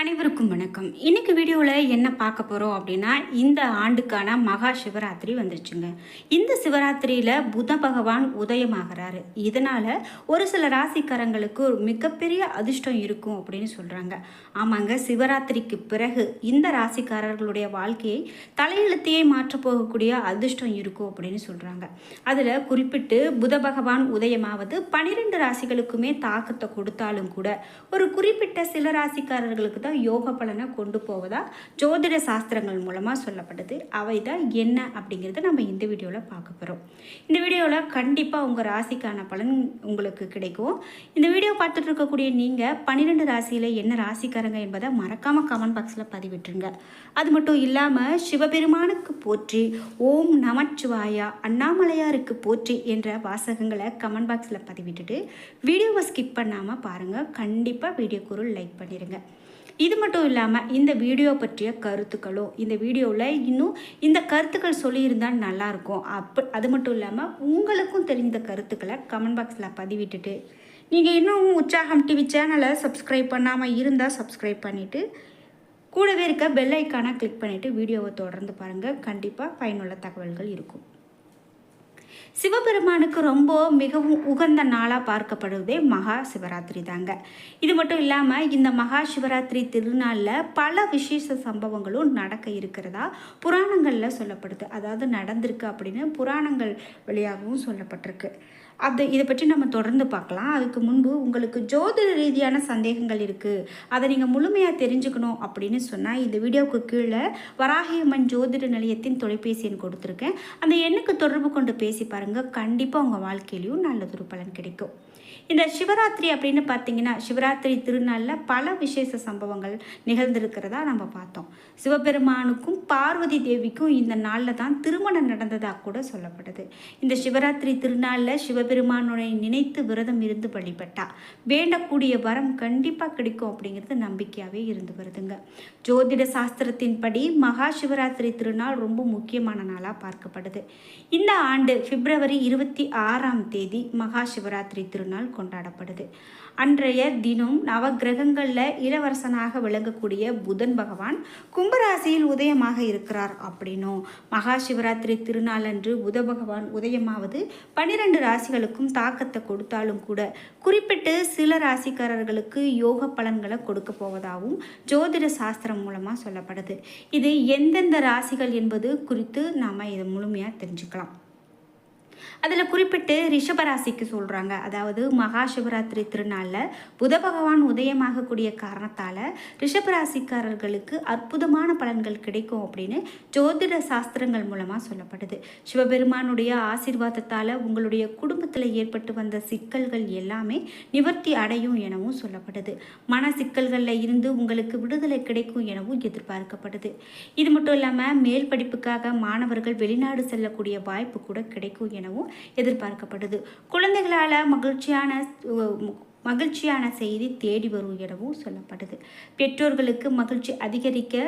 அனைவருக்கும் வணக்கம். இன்றைக்கி வீடியோவில் என்ன பார்க்க போகிறோம் அப்படின்னா இந்த ஆண்டுக்கான மகா சிவராத்திரி வந்துருச்சுங்க. இந்த சிவராத்திரியில் புத பகவான் உதயமாகிறாரு. இதனால் ஒரு சில ராசிக்காரங்களுக்கு ஒரு மிகப்பெரிய அதிர்ஷ்டம் இருக்கும் அப்படின்னு சொல்கிறாங்க ஆமாங்க சிவராத்திரிக்கு பிறகு இந்த ராசிக்காரர்களுடைய வாழ்க்கையை தலையெழுத்தையே மாற்றப் போகக்கூடிய அதிர்ஷ்டம் இருக்கும் அப்படின்னு சொல்கிறாங்க அதில் குறிப்பிட்டு புத பகவான் உதயமாவது பனிரெண்டு ராசிகளுக்குமே தாக்கத்தை கொடுத்தாலும் கூட ஒரு குறிப்பிட்ட சில ராசிக்காரர்களுக்கு தான் யோக பலனை கொண்டு போவதா? ஜோதிட சாஸ்திரங்கள் மூலமாக சொல்லப்படுது அவை தான் என்ன அப்படிங்கிறத நம்ம இந்த வீடியோவில் பார்க்க போகிறோம் இந்த வீடியோவில் கண்டிப்பாக உங்கள் ராசிக்கான பலன் உங்களுக்கு கிடைக்கும். இந்த வீடியோ பார்த்துட்டு இருக்கக்கூடிய நீங்கள் பன்னிரெண்டு ராசியில் என்ன ராசிக்காரங்க என்பதை மறக்காமல் கமெண்ட் பாக்ஸில் பதிவிட்டுருங்க. அது மட்டும் இல்லாமல் சிவபெருமானுக்கு போற்றி ஓம் நமச்சிவாயா அண்ணாமலையாருக்கு போற்றி என்ற வாசகங்களை கமெண்ட் பாக்ஸில் பதிவிட்டுட்டு வீடியோவை ஸ்கிப் பண்ணாமல் பாருங்கள் கண்டிப்பாக வீடியோக்கு ஒரு லைக் பண்ணிடுங்க இது மட்டும் இல்லாமல் இந்த வீடியோ பற்றிய கருத்துக்களும் இந்த வீடியோவில் இன்னும் இந்த கருத்துக்கள் சொல்லியிருந்தால் நல்லாயிருக்கும் அப்போ அது மட்டும் இல்லாமல் உங்களுக்கும் தெரிந்த கருத்துக்களை கமெண்ட் பாக்ஸில் பதிவிட்டுட்டு நீங்கள் இன்னும் உற்சாகம் டிவி சேனலை சப்ஸ்கிரைப் பண்ணாமல் இருந்தால் சப்ஸ்கிரைப் பண்ணிவிட்டு கூடவே இருக்க பெல் ஐக்கானை கிளிக் பண்ணிவிட்டு வீடியோவை தொடர்ந்து பாருங்கள் கண்டிப்பாக பயனுள்ள தகவல்கள் இருக்கும். சிவபெருமானுக்கு ரொம்ப மிகவும் உகந்த நாளாக பார்க்கப்படுவதே மகா சிவராத்திரி தாங்க. இது மட்டும் இல்லாமல் இந்த மகா சிவராத்திரி திருநாளில் பல விசேஷ சம்பவங்களும் நடக்க இருக்கிறதா புராணங்களில் சொல்லப்படுது. அதாவது நடந்திருக்கு அப்படின்னு புராணங்கள் வழியாகவும் சொல்லப்பட்டிருக்கு. அது இதை பற்றி நம்ம தொடர்ந்து பார்க்கலாம். அதுக்கு முன்பு உங்களுக்கு ஜோதிட ரீதியான சந்தேகங்கள் இருக்குது அதை நீங்கள் முழுமையாக தெரிஞ்சுக்கணும் அப்படின்னு சொன்னால் இந்த வீடியோவுக்கு கீழே வராகியம்மன் ஜோதிட நிலையத்தின் தொலைபேசி எண் கொடுத்துருக்கேன். அந்த எண்ணுக்கு தொடர்பு கொண்டு பேசி பாருங்கள் கண்டிப்பாக உங்கள் வாழ்க்கையிலையும் நல்லதொரு பலன் கிடைக்கும். இந்த சிவராத்திரி அப்படின்னு பார்த்தீங்கன்னா சிவராத்திரி திருநாளில் பல விசேஷ சம்பவங்கள் நிகழ்ந்திருக்கிறதா நம்ம பார்த்தோம். சிவபெருமானுக்கும் பார்வதி தேவிக்கும் இந்த நாளில் தான் திருமணம் நடந்ததாக கூட சொல்லப்படுது இந்த சிவராத்திரி திருநாளில் சிவபெருமானுடைய நினைத்து விரதம் இருந்து வழிபட்டா வேண்டக்கூடிய வரம் கண்டிப்பாக கிடைக்கும் அப்படிங்கிறது நம்பிக்கையாகவே இருந்து வருதுங்க. ஜோதிட சாஸ்திரத்தின்படி மகா சிவராத்திரி திருநாள் ரொம்ப முக்கியமான நாளாக பார்க்கப்படுது. இந்த ஆண்டு பிப்ரவரி இருபத்தி ஆறாம் தேதி மகா சிவராத்திரி திருநாள் கொண்டாடப்படுது. அன்றைய தினம் நவகிரகங்களில் இளவரசனாக விளங்கக்கூடிய புதன் பகவான் கும்பராசியில் உதயமாக இருக்கிறார் அப்படின்னும். மகா சிவராத்திரி திருநாள் அன்று புத பகவான் உதயமாவது பன்னிரெண்டு ராசிகளுக்கும் தாக்கத்தை கொடுத்தாலும் கூட குறிப்பிட்டு சில ராசிக்காரர்களுக்கு யோக பலன்களை கொடுக்க போவதாகவும் ஜோதிட சாஸ்திரம் மூலமாக சொல்லப்படுது. இது எந்தெந்த ராசிகள் என்பது குறித்து நாம் இதை முழுமையாக தெரிஞ்சுக்கலாம். அதில் குறிப்பிட்டு ரிஷபராசிக்கு சொல்கிறாங்க அதாவது மகா சிவராத்திரி திருநாளில் புத பகவான் உதயமாகக்கூடிய காரணத்தால் ரிஷபராசிக்காரர்களுக்கு அற்புதமான பலன்கள் கிடைக்கும் அப்படின்னு ஜோதிட சாஸ்திரங்கள் மூலமாக சொல்லப்படுது. சிவபெருமானுடைய ஆசீர்வாதத்தால் உங்களுடைய குடும்பத்தில் ஏற்பட்டு வந்த சிக்கல்கள் எல்லாமே நிவர்த்தி அடையும் எனவும் சொல்லப்படுது. மன சிக்கல்களில் இருந்து உங்களுக்கு விடுதலை கிடைக்கும் எனவும் எதிர்பார்க்கப்படுது. இது மட்டும் இல்லாமல் மேல் படிப்புக்காக மாணவர்கள் வெளிநாடு செல்லக்கூடிய வாய்ப்பு கூட கிடைக்கும் எனவும் எதிர்பார்க்கப்படுது குழந்தைகளால் மகிழ்ச்சியான மகிழ்ச்சியான செய்தி தேடி வரும் எனவும் சொல்லப்படுது பெற்றோர்களுக்கு மகிழ்ச்சி அதிகரிக்க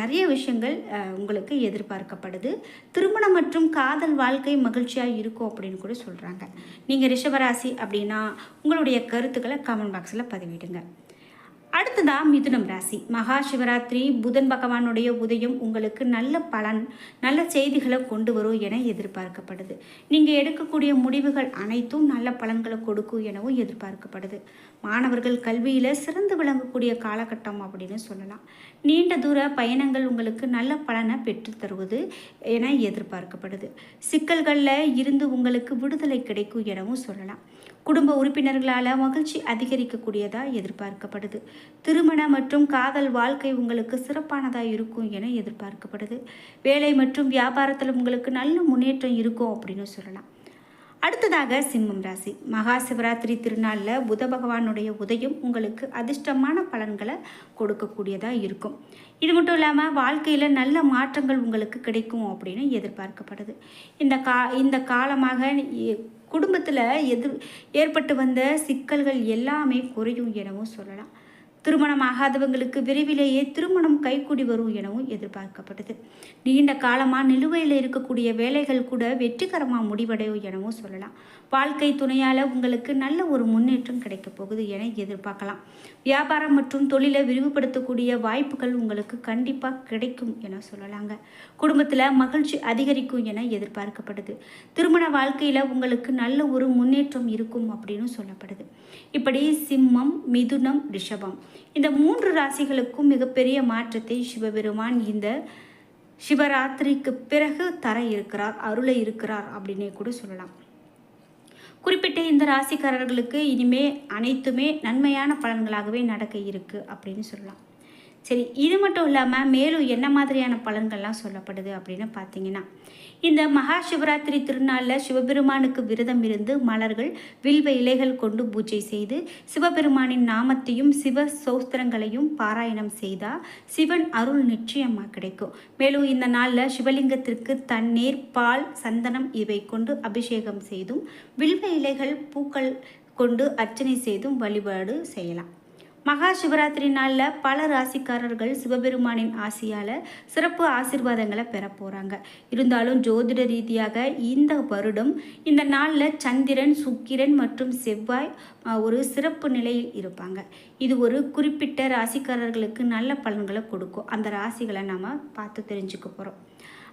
நிறைய விஷயங்கள் உங்களுக்கு எதிர்பார்க்கப்படுது திருமணம் மற்றும் காதல் வாழ்க்கை மகிழ்ச்சியாக இருக்கும் அப்படின்னு கூட சொல்கிறாங்க நீங்கள் ரிஷபராசி அப்படின்னா உங்களுடைய கருத்துக்களை கமெண்ட் பாக்ஸில் பதிவிடுங்க. அடுத்ததா மிதுனம் ராசி. மகா சிவராத்திரி புதன் பகவானுடைய உதயம் உங்களுக்கு நல்ல பலன் நல்ல செய்திகளை கொண்டு வரும் என எதிர்பார்க்கப்படுது. நீங்கள் எடுக்கக்கூடிய முடிவுகள் அனைத்தும் நல்ல பலன்களை கொடுக்கும் எனவும் எதிர்பார்க்கப்படுது. மாணவர்கள் கல்வியில் சிறந்து விளங்கக்கூடிய காலகட்டம் அப்படின்னு சொல்லலாம். நீண்ட தூர பயணங்கள் உங்களுக்கு நல்ல பலனை பெற்று தருவது என எதிர்பார்க்கப்படுது. சிக்கல்களில் இருந்து உங்களுக்கு விடுதலை கிடைக்கும் எனவும் சொல்லலாம். குடும்ப உறுப்பினர்களால் மகிழ்ச்சி அதிகரிக்கக்கூடியதாக எதிர்பார்க்கப்படுது. திருமண மற்றும் காதல் வாழ்க்கை உங்களுக்கு சிறப்பானதாக இருக்கும் என எதிர்பார்க்கப்படுது. வேலை மற்றும் வியாபாரத்தில் உங்களுக்கு நல்ல முன்னேற்றம் இருக்கும் அப்படின்னு சொல்லலாம். அடுத்ததாக சிம்மம் ராசி. மகா சிவராத்திரி திருநாளில் புத பகவானுடைய உதயம் உங்களுக்கு அதிர்ஷ்டமான பலன்களை கொடுக்கக்கூடியதாக இருக்கும். இது மட்டும் இல்லாமல் வாழ்க்கையில் நல்ல மாற்றங்கள் உங்களுக்கு கிடைக்கும் அப்படின்னு எதிர்பார்க்கப்படுது. இந்த கா இந்த காலமாக எ- குடும்பத்தில் எதிர் ஏற்பட்டு வந்த சிக்கல்கள் எல்லாமே குறையும் எனவும் சொல்லலாம். திருமணமாகாதவங்களுக்கு விரைவிலேயே திருமணம் கைக்கூடி வரும் எனவும் எதிர்பார்க்கப்படுது நீண்ட காலமாக நிலுவையில் இருக்கக்கூடிய வேலைகள் கூட வெற்றிகரமாக முடிவடையும் எனவும் சொல்லலாம். வாழ்க்கை துணையால் உங்களுக்கு நல்ல ஒரு முன்னேற்றம் கிடைக்கப் போகுது என எதிர்பார்க்கலாம். வியாபாரம் மற்றும் தொழிலை விரிவுபடுத்தக்கூடிய வாய்ப்புகள் உங்களுக்கு கண்டிப்பாக கிடைக்கும் என சொல்லலாங்க. குடும்பத்தில் மகிழ்ச்சி அதிகரிக்கும் என எதிர்பார்க்கப்படுது திருமண வாழ்க்கையில் உங்களுக்கு நல்ல ஒரு முன்னேற்றம் இருக்கும் அப்படின்னு சொல்லப்படுது. இப்படி சிம்மம் மிதுனம் ரிஷபம். இந்த மூன்று ராசிகளுக்கும் மிகப்பெரிய மாற்றத்தை சிவபெருமான் இந்த சிவராத்திரிக்கு பிறகு தர இருக்கிறார் அருளை இருக்கிறார் அப்படின்னே கூட சொல்லலாம். குறிப்பிட்ட இந்த ராசிக்காரர்களுக்கு இனிமே அனைத்துமே நன்மையான பலன்களாகவே நடக்க இருக்கு அப்படின்னு சொல்லலாம். சரி இது மட்டும் இல்லாமல் மேலும் என்ன மாதிரியான பலன்கள்லாம் சொல்லப்படுது அப்படின்னு பார்த்தீங்கன்னா இந்த மகா சிவராத்திரி திருநாளில் சிவபெருமானுக்கு விரதம் இருந்து மலர்கள் வில்வ இலைகள் கொண்டு பூஜை செய்து சிவபெருமானின் நாமத்தையும் சிவ சோஸ்திரங்களையும் பாராயணம் செய்தால் சிவன் அருள் நிச்சயமாக கிடைக்கும். மேலும் இந்த நாளில் சிவலிங்கத்திற்கு தண்ணீர் பால் சந்தனம் இவை கொண்டு அபிஷேகம் செய்தும் வில்வ இலைகள் பூக்கள் கொண்டு அர்ச்சனை செய்தும் வழிபாடு செய்யலாம். மகா சிவராத்திரி நாளில் பல ராசிக்காரர்கள் சிவபெருமானின் ஆசியால் சிறப்பு ஆசிர்வாதங்களை பெற போகிறாங்க இருந்தாலும் ஜோதிட ரீதியாக இந்த வருடம் இந்த நாளில் சந்திரன் சுக்கிரன் மற்றும் செவ்வாய் ஒரு சிறப்பு நிலையில் இருப்பாங்க. இது ஒரு குறிப்பிட்ட ராசிக்காரர்களுக்கு நல்ல பலன்களை கொடுக்கும். அந்த ராசிகளை நாம் பார்த்து தெரிஞ்சுக்க போகிறோம்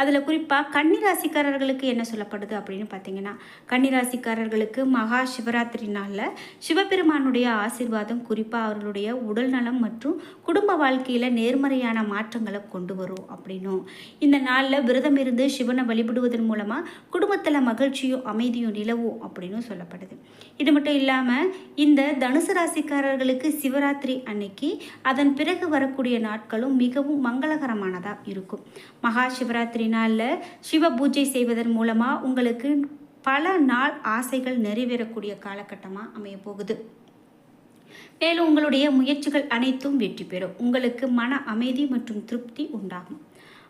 அதில் குறிப்பாக கன்னிராசிக்காரர்களுக்கு என்ன சொல்லப்படுது அப்படின்னு பார்த்தீங்கன்னா கன்னிராசிக்காரர்களுக்கு மகா சிவராத்திரி நாளில் சிவபெருமானுடைய ஆசிர்வாதம் குறிப்பாக அவர்களுடைய உடல் நலம் மற்றும் குடும்ப வாழ்க்கையில் நேர்மறையான மாற்றங்களை கொண்டு வரும் அப்படின்னும். இந்த நாளில் விரதம் இருந்து சிவனை வழிபடுவதன் மூலமாக குடும்பத்தில் மகிழ்ச்சியும் அமைதியும் நிலவும் அப்படின்னு சொல்லப்படுது. இது மட்டும் இல்லாமல் இந்த தனுசு ராசிக்காரர்களுக்கு சிவராத்திரி அன்னைக்கு அதன் பிறகு வரக்கூடிய நாட்களும் மிகவும் மங்களகரமானதாக இருக்கும். மகா சிவராத்திரி நாளில் சிவ பூஜை செய்வதன் மூலமாக உங்களுக்கு பல நாள் ஆசைகள் நிறைவேறக்கூடிய காலகட்டமாக அமைய போகுது. மேலும் உங்களுடைய முயற்சிகள் அனைத்தும் வெற்றி பெறும். உங்களுக்கு மன அமைதி மற்றும் திருப்தி உண்டாகும்.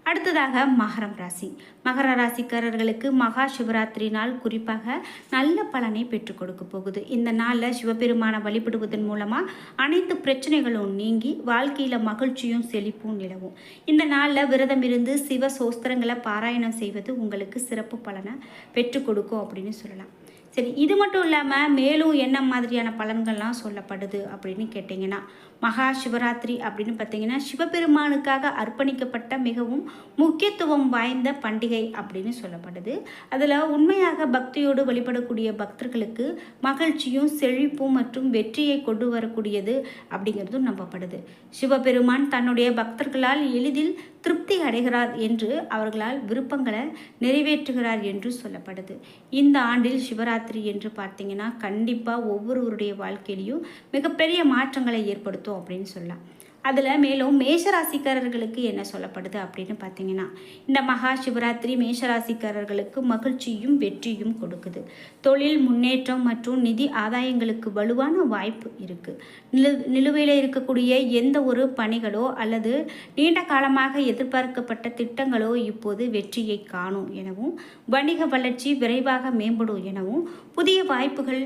அடுத்ததாக மகரம் ராசி. மகர ராசிக்காரர்களுக்கு மகா சிவராத்திரி நாள் குறிப்பாக நல்ல பலனை பெற்றுக் கொடுக்க போகுது. இந்த நாளில் சிவபெருமானை வழிபடுவதன் மூலமாக அனைத்து பிரச்சனைகளும் நீங்கி வாழ்க்கையில் மகிழ்ச்சியும் செழிப்பும் நிலவும். இந்த நாளில் விரதம் இருந்து சிவ சோஸ்திரங்களை பாராயணம் செய்வது உங்களுக்கு சிறப்பு பலனை பெற்றுக் கொடுக்கும் அப்படின்னு சொல்லலாம். சரி இது மட்டும் இல்லாமல் மேலும் என்ன மாதிரியான பலன்கள்லாம் சொல்லப்படுது அப்படின்னு கேட்டிங்கன்னா மகா சிவராத்திரி அப்படின்னு பார்த்தீங்கன்னா சிவபெருமானுக்காக அர்ப்பணிக்கப்பட்ட மிகவும் முக்கியத்துவம் வாய்ந்த பண்டிகை அப்படின்னு சொல்லப்படுது. அதில் உண்மையாக பக்தியோடு வழிபடக்கூடிய பக்தர்களுக்கு மகிழ்ச்சியும் செழிப்பும் மற்றும் வெற்றியை கொண்டு வரக்கூடியது அப்படிங்கிறதும் நம்பப்படுது. சிவபெருமான் தன்னுடைய பக்தர்களால் எளிதில் திருப்தி அடைகிறார் என்று அவர்களால் விருப்பங்களை நிறைவேற்றுகிறார் என்று சொல்லப்படுது. இந்த ஆண்டில் சிவராத்திரி என்று பார்த்தீங்கன்னா கண்டிப்பாக ஒவ்வொருவருடைய வாழ்க்கையிலையும் மிகப்பெரிய மாற்றங்களை ஏற்படுத்தும். அப்படின்னு சொல்லலாம். அதில் மேலும் மேஷராசிக்காரர்களுக்கு என்ன சொல்லப்படுது அப்படின்னு பார்த்தீங்கன்னா இந்த மகா சிவராத்திரி மேஷராசிக்காரர்களுக்கு மகிழ்ச்சியும் வெற்றியும் கொடுக்குது. தொழில் முன்னேற்றம் மற்றும் நிதி ஆதாயங்களுக்கு வலுவான வாய்ப்பு இருக்குது நிலு நிலுவையில் இருக்கக்கூடிய எந்த ஒரு பணிகளோ அல்லது நீண்ட காலமாக எதிர்பார்க்கப்பட்ட திட்டங்களோ இப்போது வெற்றியை காணும் எனவும் வணிக வளர்ச்சி விரைவாக மேம்படும் எனவும் புதிய வாய்ப்புகள்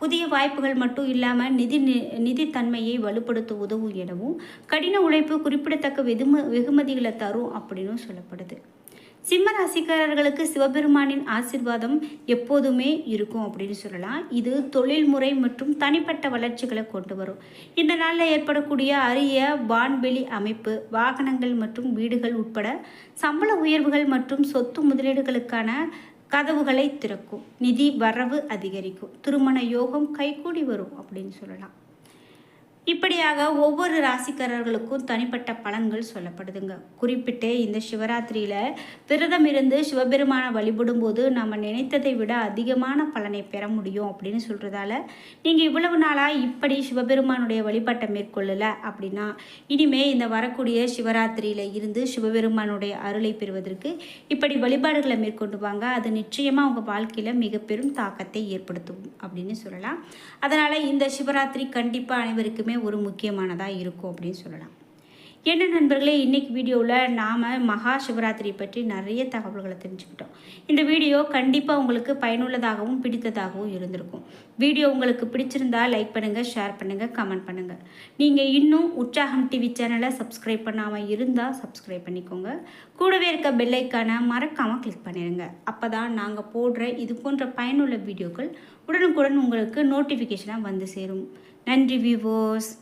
புதிய வாய்ப்புகள் மட்டும் இல்லாமல் நிதி நிதித்தன்மையை வலுப்படுத்த உதவும் எனவும் கடின உழைப்பு குறிப்பிடத்தக்க வெகும வெகுமதிகளை தரும் அப்படின்னு சொல்லப்படுது. சிம்ம ராசிக்காரர்களுக்கு சிவபெருமானின் ஆசிர்வாதம் எப்போதுமே இருக்கும் அப்படின்னு சொல்லலாம். இது தொழில்முறை மற்றும் தனிப்பட்ட வளர்ச்சிகளை கொண்டு வரும். இந்த நாளில் ஏற்படக்கூடிய அரிய வான்வெளி அமைப்பு வாகனங்கள் மற்றும் வீடுகள் உட்பட சம்பள உயர்வுகள் மற்றும் சொத்து முதலீடுகளுக்கான கதவுகளை திறக்கும். நிதி வரவு அதிகரிக்கும். திருமண யோகம் கைகூடி வரும் அப்படின்னு சொல்லலாம். இப்படியாக ஒவ்வொரு ராசிக்காரர்களுக்கும் தனிப்பட்ட பலன்கள் சொல்லப்படுதுங்க. குறிப்பிட்டு இந்த சிவராத்திரியில் விரதம் இருந்து சிவபெருமானை வழிபடும் போது நம்ம நினைத்ததை விட அதிகமான பலனை பெற முடியும் அப்படின்னு சொல்கிறதால நீங்கள் இவ்வளவு நாளாக இப்படி சிவபெருமானுடைய வழிபாட்டை மேற்கொள்ளலை அப்படின்னா இனிமே இந்த வரக்கூடிய சிவராத்திரியில் இருந்து சிவபெருமானுடைய அருளை பெறுவதற்கு இப்படி வழிபாடுகளை மேற்கொண்டு வாங்க. அது நிச்சயமாக உங்கள் வாழ்க்கையில் மிக பெரும் தாக்கத்தை ஏற்படுத்தும் அப்படின்னு சொல்லலாம். அதனால் இந்த சிவராத்திரி கண்டிப்பாக அனைவருக்குமே ஒரு முக்கியமானதாக இருக்கும் அப்படின்னு சொல்லலாம். என்ன நண்பர்களே இன்னைக்கு வீடியோவில் நாம் மகா சிவராத்திரி பற்றி நிறைய தகவல்களை தெரிஞ்சுக்கிட்டோம். இந்த வீடியோ கண்டிப்பாக உங்களுக்கு பயனுள்ளதாகவும் பிடித்ததாகவும் இருந்திருக்கும். வீடியோ உங்களுக்கு பிடிச்சிருந்தா லைக் பண்ணுங்கள் ஷேர் பண்ணுங்கள் கமெண்ட் பண்ணுங்கள் நீங்கள் இன்னும் உற்சாகம் டிவி சேனலை சப்ஸ்கிரைப் பண்ணாமல் இருந்தால் சப்ஸ்கிரைப் பண்ணிக்கோங்க. கூடவே இருக்க பெல்லைக்கான மறக்காமல் கிளிக் பண்ணிடுங்க அப்போ தான் நாங்கள் போடுற இது போன்ற பயனுள்ள வீடியோக்கள் உடனுக்குடன் உங்களுக்கு நோட்டிஃபிகேஷனாக வந்து சேரும். நன்றி வியூவர்ஸ்